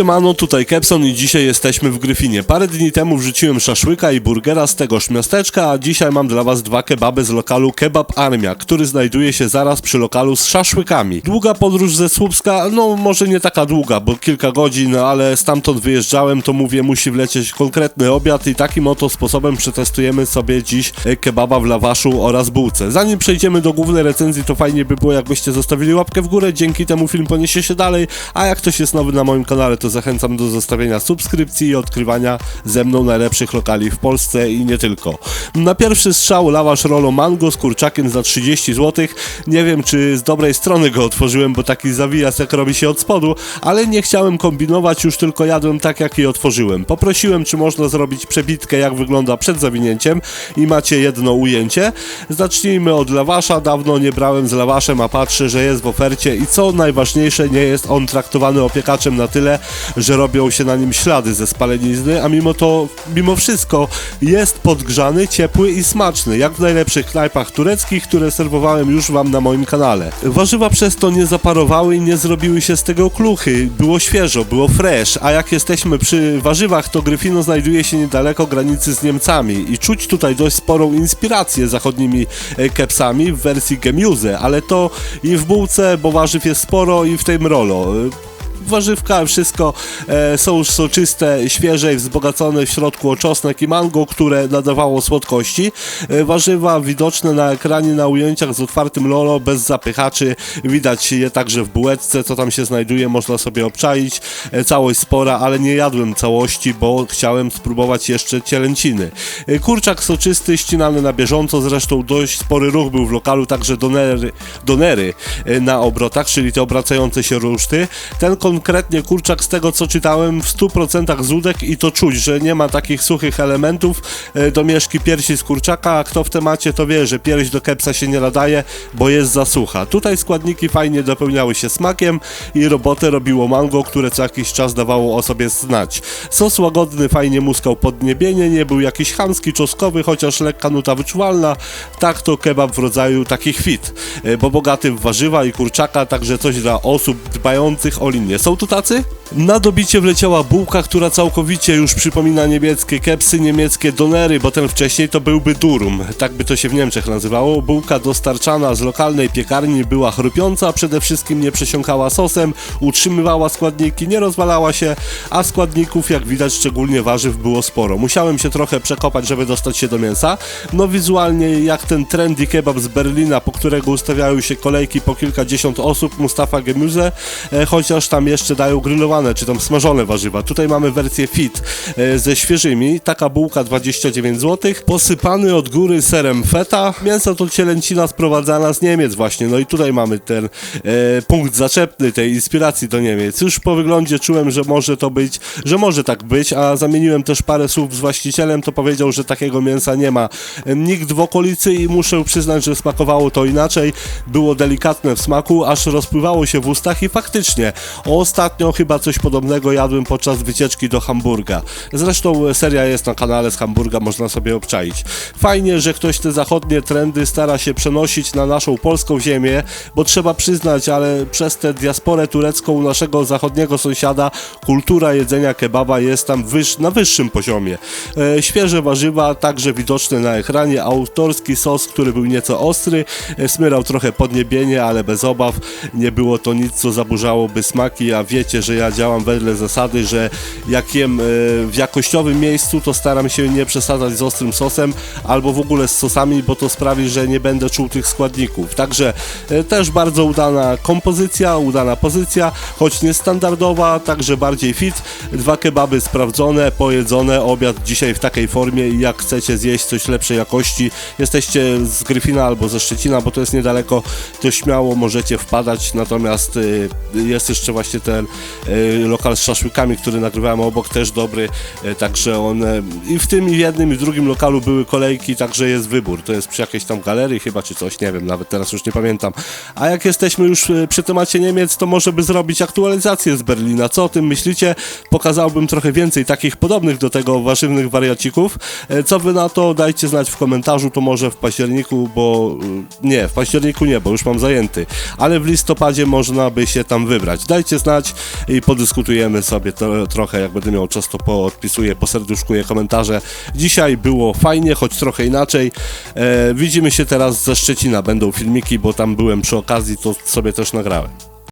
Siemano, tutaj Kepson i dzisiaj jesteśmy w Gryfinie. Parę dni temu wrzuciłem szaszłyka i burgera z tegoż miasteczka, a dzisiaj mam dla was dwa kebaby z lokalu Kebab Armia, który znajduje się zaraz przy lokalu z szaszłykami. Długa podróż ze Słupska, no może nie taka długa, bo kilka godzin, ale stamtąd wyjeżdżałem, to mówię, musi wlecieć konkretny obiad i takim oto sposobem przetestujemy sobie dziś e, kebaba w lawaszu oraz bułce. Zanim przejdziemy do głównej recenzji, to fajnie by było, jakbyście zostawili łapkę w górę, dzięki temu film poniesie się dalej, a jak ktoś jest nowy na moim kanale, to zachęcam do zostawienia subskrypcji i odkrywania ze mną najlepszych lokali w Polsce i nie tylko. Na pierwszy strzał lawasz rolo mango z kurczakiem za 30 zł. Nie wiem, czy z dobrej strony go otworzyłem, bo taki zawijas jak robi się od spodu, ale nie chciałem kombinować, już tylko jadłem tak, jak je otworzyłem. Poprosiłem, czy można zrobić przebitkę, jak wygląda przed zawinięciem i macie jedno ujęcie. Zacznijmy od lawasza. Dawno nie brałem z lawaszem, a patrzę, że jest w ofercie i co najważniejsze, nie jest on traktowany opiekaczem na tyle, że robią się na nim ślady ze spalenizny, a mimo to, mimo wszystko jest podgrzany, ciepły i smaczny, jak w najlepszych knajpach tureckich, które serwowałem już wam na moim kanale. Warzywa przez to nie zaparowały i nie zrobiły się z tego kluchy, było świeżo, było fresh, a jak jesteśmy przy warzywach, to Gryfino znajduje się niedaleko granicy z Niemcami i czuć tutaj dość sporą inspirację zachodnimi e, kepsami w wersji Gemuse, ale to i w bułce, bo warzyw jest sporo i w tym rolo warzywka, wszystko e, są już soczyste, świeże i wzbogacone w środku o czosnek i mango, które nadawało słodkości. E, warzywa widoczne na ekranie na ujęciach z otwartym lolo, bez zapychaczy. Widać je także w bułeczce, co tam się znajduje, można sobie obczaić. E, całość spora, ale nie jadłem całości, bo chciałem spróbować jeszcze cielęciny. E, kurczak soczysty, ścinany na bieżąco, zresztą dość spory ruch był w lokalu, także donery, donery e, na obrotach, czyli te obracające się ruszty. Ten konkretnie kurczak z tego co czytałem w 100% zudek i to czuć, że nie ma takich suchych elementów e, do mieszki piersi z kurczaka, a kto w temacie to wie, że pierś do kepsa się nie nadaje, bo jest za sucha. Tutaj składniki fajnie dopełniały się smakiem i robotę robiło mango, które co jakiś czas dawało o sobie znać. Sos łagodny fajnie muskał podniebienie, nie był jakiś chamski, czosnkowy, chociaż lekka nuta wyczuwalna. Tak to kebab w rodzaju takich fit, e, bo bogaty w warzywa i kurczaka, także coś dla osób dbających o linię. Są tu tacy? Na dobicie wleciała bułka, która całkowicie już przypomina niemieckie kepsy, niemieckie donery, bo ten wcześniej to byłby durum, tak by to się w Niemczech nazywało. Bułka dostarczana z lokalnej piekarni była chrupiąca, przede wszystkim nie przesiąkała sosem, utrzymywała składniki, nie rozwalała się, a składników, jak widać, szczególnie warzyw było sporo. Musiałem się trochę przekopać, żeby dostać się do mięsa. No wizualnie jak ten trendy kebab z Berlina, po którego ustawiały się kolejki po kilkadziesiąt osób, Mustafa Gemüse, e, chociaż tam jeszcze dają grillowane czy tam smażone warzywa. Tutaj mamy wersję fit e, ze świeżymi. Taka bułka 29 zł. Posypany od góry serem feta. Mięso to cielęcina sprowadzana z Niemiec właśnie. No i tutaj mamy ten e, punkt zaczepny tej inspiracji do Niemiec. Już po wyglądzie czułem, że może to być, że może tak być, a zamieniłem też parę słów z właścicielem, to powiedział, że takiego mięsa nie ma. Nikt w okolicy i muszę przyznać, że smakowało to inaczej. Było delikatne w smaku, aż rozpływało się w ustach i faktycznie ostatnio chyba coś podobnego jadłem podczas wycieczki do Hamburga. Zresztą seria jest na kanale z Hamburga, można sobie obczaić. Fajnie, że ktoś te zachodnie trendy stara się przenosić na naszą polską ziemię, bo trzeba przyznać, ale przez tę diasporę turecką u naszego zachodniego sąsiada kultura jedzenia kebaba jest tam wyż, na wyższym poziomie. E, świeże warzywa, także widoczne na ekranie, autorski sos, który był nieco ostry, e, smyrał trochę podniebienie, ale bez obaw, nie było to nic, co zaburzałoby smaki, a wiecie, że ja działam wedle zasady, że jak jem e, w jakościowym miejscu, to staram się nie przesadzać z ostrym sosem, albo w ogóle z sosami, bo to sprawi, że nie będę czuł tych składników. Także e, też bardzo udana kompozycja, udana pozycja, choć niestandardowa, także bardziej fit. Dwa kebaby sprawdzone, pojedzone, obiad dzisiaj w takiej formie i jak chcecie zjeść coś lepszej jakości, jesteście z Gryfina albo ze Szczecina, bo to jest niedaleko, to śmiało możecie wpadać, natomiast e, jest jeszcze właśnie ten lokal z szaszłykami, który nagrywałem obok, też dobry, e, także on e, i w tym i w jednym i w drugim lokalu były kolejki, także jest wybór, to jest przy jakiejś tam galerii chyba, czy coś, nie wiem, nawet teraz już nie pamiętam. A jak jesteśmy już przy temacie Niemiec, to może by zrobić aktualizację z Berlina, co o tym myślicie? Pokazałbym trochę więcej takich podobnych do tego warzywnych wariacików. Co wy na to? Dajcie znać w komentarzu, to może w październiku, bo nie, w październiku nie, bo już mam zajęty, ale w listopadzie można by się tam wybrać. Dajcie znać i podyskutujemy sobie to, trochę, jak będę miał czas, to podpisuję, poserduszkuję komentarze. Dzisiaj było fajnie, choć trochę inaczej. E, widzimy się teraz ze Szczecina, będą filmiki, bo tam byłem przy okazji, to sobie też nagrałem.